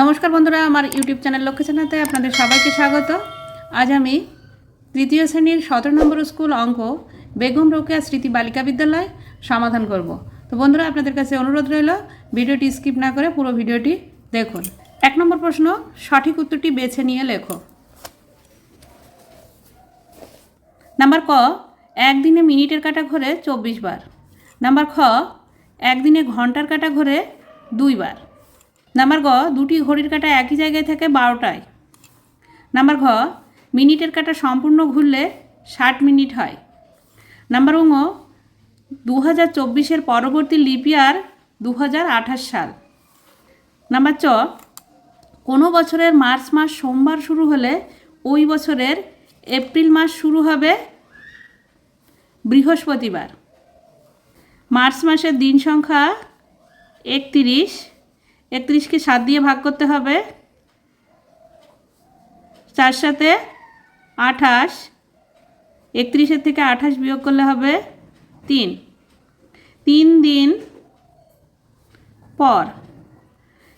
নমস্কার বন্ধুরা, আমার ইউটিউব চ্যানেল লক্ষ্য চ্যানেলতে আপনাদের সবাইকে স্বাগত। আজ আমি তৃতীয় শ্রেণির সতেরো নম্বর স্কুল অঙ্ক বেগম রোকেয়া স্মৃতি বালিকা বিদ্যালয় সমাধান করব। তো বন্ধুরা, আপনাদের কাছে অনুরোধ রইল, ভিডিওটি স্কিপ না করে পুরো ভিডিওটি দেখুন। এক নম্বর প্রশ্ন, সঠিক উত্তরটি বেছে নিয়ে লেখো। নাম্বার ক, একদিনে মিনিটের কাটা ঘোরে চব্বিশ বার। নাম্বার খ, একদিনে ঘণ্টার কাটা ঘোরে দুইবার নাম্বার গ, দুটি ঘড়ির কাঁটা একই জায়গায় থাকে বারোটায়। নাম্বার ঘ, মিনিটের কাঁটা সম্পূর্ণ ঘুরলে ষাট মিনিট হয়। নাম্বার উঙ দু হাজার চব্বিশের পরবর্তী লিপিয়ার দু হাজার আঠাশ সাল। নাম্বার চ, কোনো বছরের মার্চ মাস সোমবার শুরু হলে ওই বছরের এপ্রিল মাস শুরু হবে বৃহস্পতিবার। মার্চ মাসের দিন সংখ্যা একত্রিশ। একত্রিশকে সাত দিয়ে ভাগ করতে হবে। চার সাথে আঠাশ একত্রিশের থেকে আঠাশ বিয়োগ করলে হবে তিন। তিন দিন পর।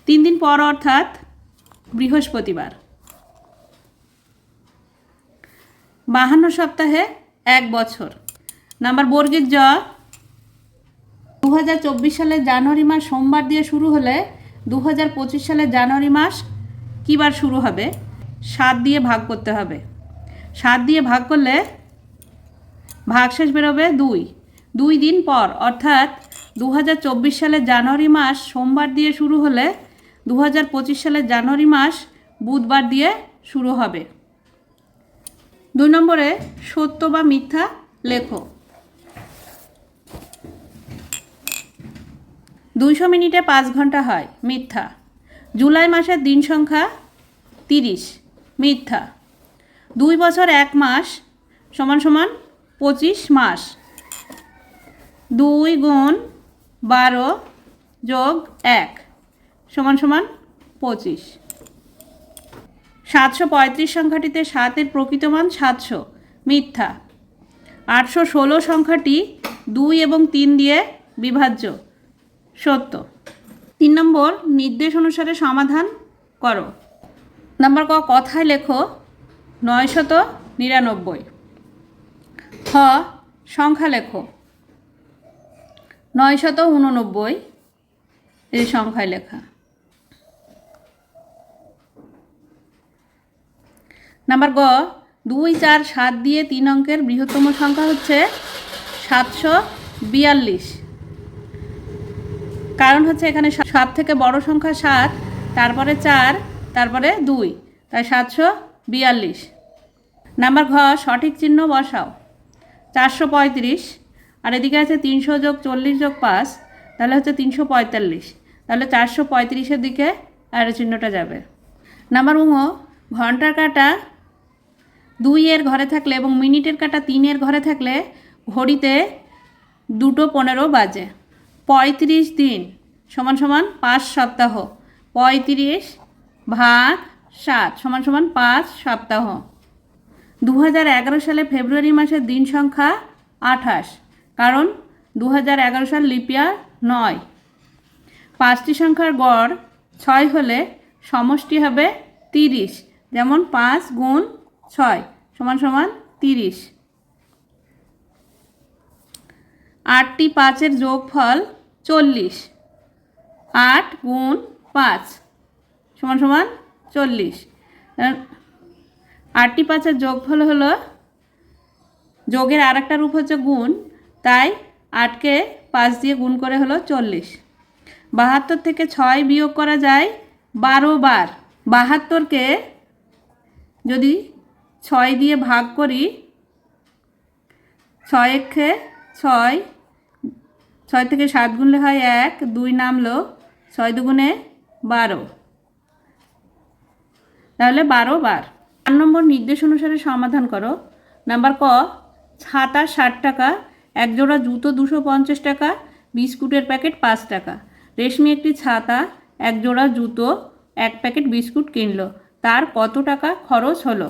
তিন দিন পর অর্থাৎ বৃহস্পতিবার। বাহান্ন সপ্তাহে এক বছর। নাম্বার বর্গের জ। দু হাজার চব্বিশ সালের জানুয়ারি মাস সোমবার দিয়ে শুরু হলে দু হাজার পঁচিশ সালের জানুয়ারি মাস কী বার শুরু হবে? সাত দিয়ে ভাগ করতে হবে। সাত দিয়ে ভাগ করলে ভাগশেষ বেরোবে দুই। দুই দিন পর, অর্থাৎ দু হাজার চব্বিশ সালের জানুয়ারি মাস সোমবার দিয়ে শুরু হলে দু হাজার পঁচিশ সালের জানুয়ারি মাস বুধবার দিয়ে শুরু হবে। দুই নম্বরে সত্য বা মিথ্যা লেখো। দুইশো মিনিটে পাঁচ ঘণ্টা হয়। মিথ্যা। জুলাই মাসের দিন সংখ্যা তিরিশ। মিথ্যা। দুই বছর এক মাস সমান সমান পঁচিশ মাস। দুই গুণ বারো যোগ এক সমান সমান পঁচিশ। সাতশো পঁয়ত্রিশ সংখ্যাটিতে সাতের প্রকৃত মান সাতশো। মিথ্যা। আটশো ষোলো সংখ্যাটি দুই এবং তিন দিয়ে বিভাজ্য। সত্য। তিন নম্বর, নির্দেশ অনুসারে সমাধান করো। নাম্বার ক, কথায় লেখো নয়শত নিরানব্বই। খ সংখ্যা লেখো নয়শত উননব্বই, এই সংখ্যায় লেখা। নাম্বার গ, দুই, চার, সাত দিয়ে তিন অঙ্কের বৃহত্তম সংখ্যা হচ্ছে সাতশো বিয়াল্লিশ। কারণ হচ্ছে এখানে সব থেকে বড় সংখ্যা সাত, তারপরে চার, তারপরে দুই, তাই সাতশো বিয়াল্লিশ। নাম্বার ঘ, সঠিক চিহ্ন বসাও। চারশো পঁয়ত্রিশ, আর এদিকে আছে তিনশো যোগ চল্লিশ যোগ পাঁচ, তাহলে হচ্ছে তিনশো পঁয়তাল্লিশ। তাহলে চারশো পঁয়ত্রিশের দিকে আর চিহ্নটা যাবে। নাম্বার উঙ ঘণ্টার কাটা দুইয়ের ঘরে থাকলে এবং মিনিটের কাটা তিনের ঘরে থাকলে ঘড়িতে দুটো পনেরো বাজে। পঁয়ত্রিশ দিন, সমান সমান পাঁচ সপ্তাহ। পঁয়ত্রিশ ভাগ সাত, সমান সমান পাঁচ সপ্তাহ। দু হাজার এগারো সালে ফেব্রুয়ারি মাসের দিন সংখ্যা আঠাশ, কারণ দু হাজার এগারো সাল লিপিয়ার নয়। পাঁচটি সংখ্যার গড় ছয় হলে সমষ্টি হবে তিরিশ, যেমন পাঁচ গুণ ছয়, সমান সমান তিরিশ। আটটি পাঁচের যোগফল চল্লিশ। আট গুণ পাঁচ, সমান সমান চল্লিশ। আটটি পাঁচের যোগফল হলো, যোগের আর একটা রূপ হচ্ছে গুণ, তাই আটকে পাঁচ দিয়ে গুণ করে হলো চল্লিশ। বাহাত্তর থেকে ছয় বিয়োগ করা যায় বারো বার। বাহাত্তরকে যদি ছয় দিয়ে ভাগ করি ছয় ছয় ছয় থেকে সাত গুনলে হয় এক, দুই নামলো, ছয় দুগুণে বারো। তাহলে বারো বার। চার নম্বর নির্দেশ অনুসারে সমাধান করো। নাম্বার ক, ছাতা ষাট টাকা, এক জোড়া জুতো দুশো পঞ্চাশ টাকা, বিস্কুটের প্যাকেট পাঁচ টাকা। রেশমি একটি ছাতা, এক জোড়া জুতো, এক প্যাকেট বিস্কুট কিনলো। তার কত টাকা খরচ হলো?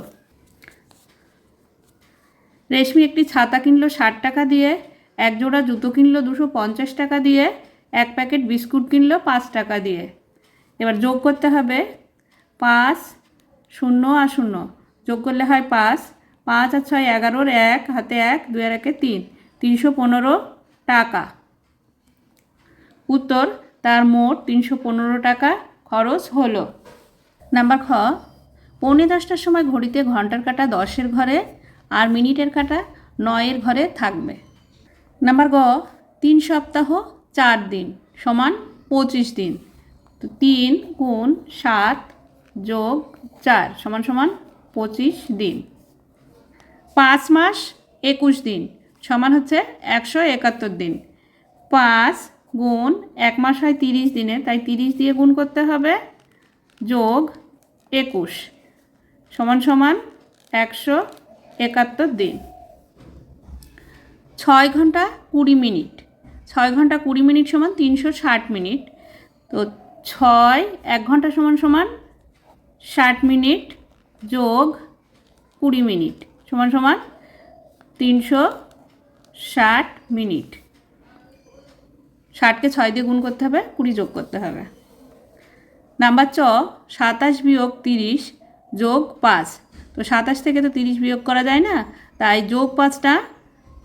রেশমি একটি ছাতা কিনলো ষাট টাকা দিয়ে এক জোড়া জুতো কিনলো দুশো পঞ্চাশ টাকা দিয়ে, এক প্যাকেট বিস্কুট কিনলো পাঁচ টাকা দিয়ে। এবার যোগ করতে হবে পাঁচ, শূন্য আর শূন্য। যোগ করলে হয় পাঁচ পাঁচ আর ছয় এগারোর এক, হাতে এক, দুই আর একে তিন। তিনশো পনেরো টাকা। উত্তর, তার মোট তিনশো পনেরো টাকা খরচ হলো। নাম্বার খ, পৌনে দশটার সময় ঘড়িতে ঘণ্টার কাটা দশের ঘরে আর মিনিটের কাটা নয়ের ঘরে থাকবে। নাম্বার গ, তিন সপ্তাহ, চার দিন সমান পঁচিশ দিন। তো তিন গুণ সাত যোগ চার সমান সমান পঁচিশ দিন। পাঁচ মাস, একুশ দিন সমান হচ্ছে একশো একাত্তর দিন। পাঁচ গুণ এক মাস হয় তিরিশ দিনে, তাই তিরিশ দিয়ে গুণ করতে হবে যোগ একুশ সমান সমান একশো একাত্তর দিন। ছয় ঘণ্টা কুড়ি মিনিট। ছয় ঘণ্টা কুড়ি মিনিট সমান তিনশো ষাট মিনিট। তো ছয়, এক ঘণ্টা সমান সমান ষাট মিনিট যোগ কুড়ি মিনিট সমান সমান তিনশো ষাট মিনিট। ষাটকে ছয় দিয়ে গুণ করতে হবে, কুড়ি যোগ করতে হবে। নাম্বার চ, সাতাশ বিয়োগ তিরিশ যোগ পাঁচ। তো সাতাশ থেকে তো তিরিশ বিয়োগ করা যায় না, তাই যোগ পাঁচটা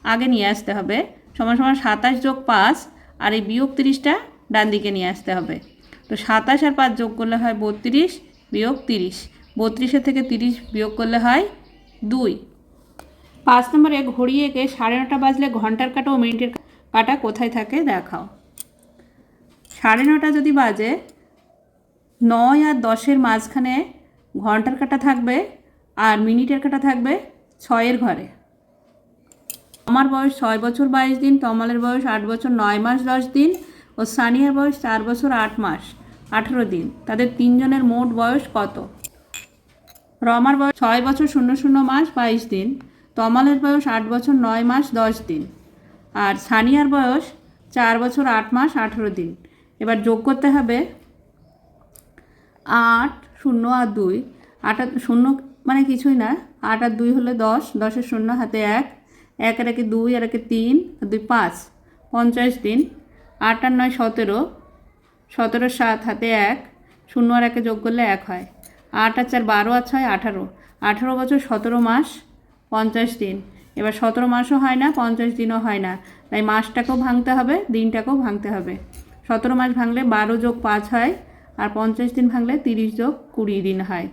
আগে নিয়ে আসতে হবে। সমান সমান সাতাশ যোগ পাঁচ আর এই বিয়োগ তিরিশটা ডান দিকে নিয়ে আসতে হবে। তো সাতাশ আর পাঁচ যোগ করলে হয় বত্রিশ, বিয়োগ তিরিশ। বত্রিশের থেকে তিরিশ বিয়োগ করলে হয় দুই। পাঁচ নম্বরে ঘড়ি এঁকে সাড়ে নটা বাজলে ঘণ্টার কাটা ও মিনিটের কাটা কোথায় থাকে দেখাও। সাড়ে নটা যদি বাজে, নয় আর দশের মাঝখানে ঘণ্টার কাটা থাকবে আর মিনিটের কাটা থাকবে ছয়ের ঘরে। আমার বয়স ছয় বছর বাইশ দিন, তমালের বয়স আট বছর নয় মাস দশ দিন ও সানিয়ার বয়স চার বছর আট মাস আঠেরো দিন। তাদের তিনজনের মোট বয়স কত? রমার বয়স ছয় বছর শূন্য শূন্য মাস বাইশ দিন, তমালের বয়স আট বছর নয় মাস দশ দিন আর সানিয়ার বয়স চার বছর আট মাস আঠেরো দিন। এবার যোগ করতে হবে আট শূন্য আর দুই। আট শূন্য মানে কিছুই না, আট আর দুই হলে দশ, দশের শূন্য হাতে এক এক আর একে দুই, আর একে তিন দুই পাঁচ। পঞ্চাশ দিন। আট আর নয় সতেরো। সতেরো সাত হাতে এক। শূন্য আর একে যোগ করলে এক হয়। আট আর চার বারো আর ছয় আঠারো। আঠারো বছর সতেরো মাস। পঞ্চাশ দিন। এবার সতেরো মাসও হয় না, পঞ্চাশ দিনও হয় না। তাই মাসটাকেও ভাঙতে হবে, দিনটাকেও ভাঙতে হবে। সতেরো মাস ভাঙলে বারো যোগ পাঁচ হয়, আর পঞ্চাশ দিন ভাঙলে তিরিশ যোগ কুড়ি দিন হয়।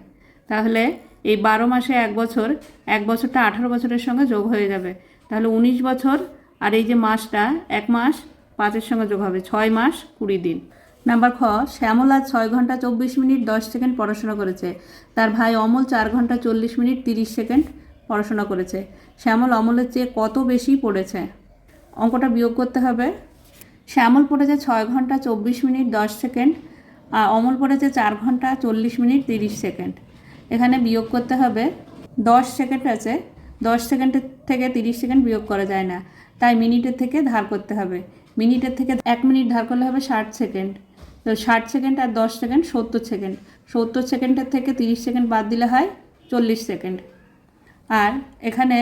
তাহলে এই বারো মাসে এক বছর, এক বছরটা আঠারো বছরের সঙ্গে যোগ হয়ে যাবে। তাহলে উনিশ বছর আর এই যে মাসটা, এক মাস, পাঁচের সঙ্গে যোগ হবে ছয় মাস, কুড়ি দিন। নাম্বার খ, শ্যামল আজ ছয় ঘণ্টা চব্বিশ মিনিট দশ সেকেন্ড পড়াশোনা করেছে। তার ভাই অমল চার ঘণ্টা চল্লিশ মিনিট তিরিশ সেকেন্ড পড়াশোনা করেছে। শ্যামল অমলের চেয়ে কত বেশি পড়েছে? অঙ্কটা বিয়োগ করতে হবে। শ্যামল পড়েছে ছয় ঘণ্টা চব্বিশ মিনিট দশ সেকেন্ড, আর অমল পড়েছে চার ঘণ্টা চল্লিশ মিনিট তিরিশ সেকেন্ড। এখানে বিয়োগ করতে হবে। দশ সেকেন্ড আছে দশ সেকেন্ডের থেকে তিরিশ সেকেন্ড বিয়োগ করা যায় না। তাই মিনিটের থেকে ধার করতে হবে। মিনিটের থেকে এক মিনিট ধার করলে হবে ষাট সেকেন্ড। তো ষাট সেকেন্ড আর দশ সেকেন্ড সত্তর সেকেন্ড। সত্তর সেকেন্ডের থেকে তিরিশ সেকেন্ড বাদ দিলে হয় চল্লিশ সেকেন্ড। আর এখানে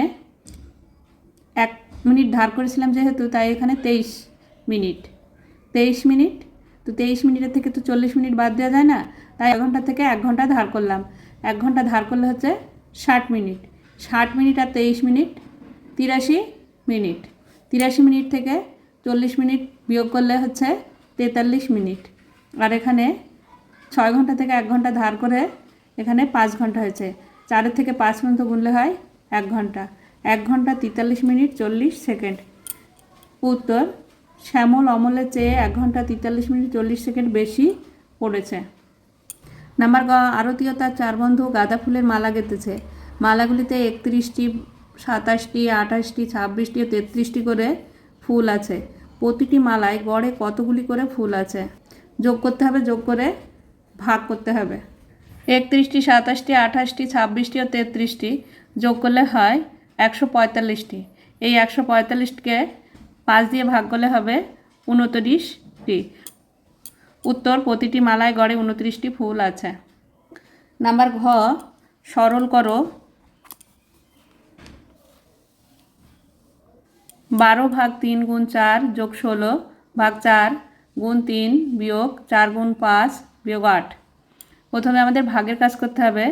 এক মিনিট ধার করেছিলাম যেহেতু, তাই এখানে তেইশ মিনিট। তেইশ মিনিট? তো তেইশ মিনিটের থেকে তো চল্লিশ মিনিট বাদ দেওয়া যায় না। তাই এক ঘণ্টা থেকে এক ঘণ্টা ধার করলাম। এক ঘণ্টা ধার করলে হচ্ছে ষাট মিনিট। ষাট মিনিট আর তেইশ মিনিট, তিরাশি মিনিট। তিরাশি মিনিট থেকে চল্লিশ মিনিট বিয়োগ করলে হচ্ছে তেতাল্লিশ মিনিট। আর এখানে ছয় ঘণ্টা থেকে এক ঘণ্টা ধার করে এখানে পাঁচ ঘণ্টা হয়েছে। চারের থেকে পাঁচ পর্যন্ত গুনলে হয় এক ঘণ্টা। এক ঘণ্টা তেতাল্লিশ মিনিট চল্লিশ সেকেন্ড। উত্তর, শ্যামল অমলের চেয়ে এক ঘণ্টা তেতাল্লিশ মিনিট চল্লিশ সেকেন্ড বেশি পড়েছে। নাম্বার গ আরতীয় তার চার বন্ধু গাঁদা ফুলের মালা গেঁথেছে। মালাগুলিতে একত্রিশটি, সাতাশটি, আঠাশটি, ছাব্বিশটি ও তেত্রিশটি করে ফুল আছে। প্রতিটি মালায় গড়ে কতগুলি করে ফুল আছে? যোগ করতে হবে, যোগ করে ভাগ করতে হবে। একত্রিশটি, সাতাশটি, আঠাশটি, ছাব্বিশটি ও তেত্রিশটি যোগ করলে হয় একশো পঁয়তাল্লিশটি। এই একশো পঁয়তাল্লিশকে পাঁচ দিয়ে ভাগ করলে হবে উনত্রিশটি। উত্তর, প্রতিটি মালায় গড়ে উনত্রিশটি ফুল আছে। নাম্বার ঘ, সরল করো। বারো ভাগ তিন গুণ চার যোগ ষোলো ভাগ চার গুণ তিন বিয়োগ চার গুণ পাঁচ বিয়োগ আট। প্রথমে আমাদের ভাগের কাজ করতে হবে।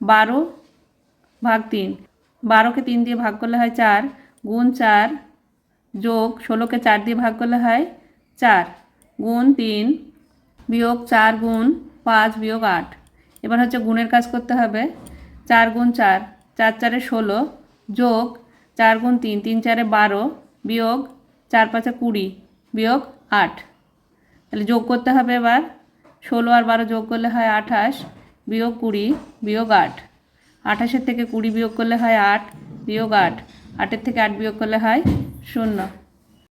বারো ভাগ তিন। বারোকে তিন দিয়ে ভাগ করলে হয় চার। গুণ চার যোগ ষোলোকে চার দিয়ে ভাগ করলে হয় চার। গুণ তিন বিয়োগ চার গুণ পাঁচ বিয়োগ আট। এবার হচ্ছে গুণের কাজ করতে হবে। চার গুণ চার। চার চারে ষোলো যোগ চার গুণ তিন তিন চারে বারো, বিয়োগ চার পাঁচে কুড়ি, বিয়োগ আট। তাহলে যোগ করতে হবে এবার। ষোলো আর বারো যোগ করলে হয় আঠাশ, বিয়োগ কুড়ি, বিয়োগ আট। আঠাশের থেকে কুড়ি বিয়োগ করলে হয় আট, বিয়োগ আট। আটের থেকে আট বিয়োগ করলে হয় শূন্য।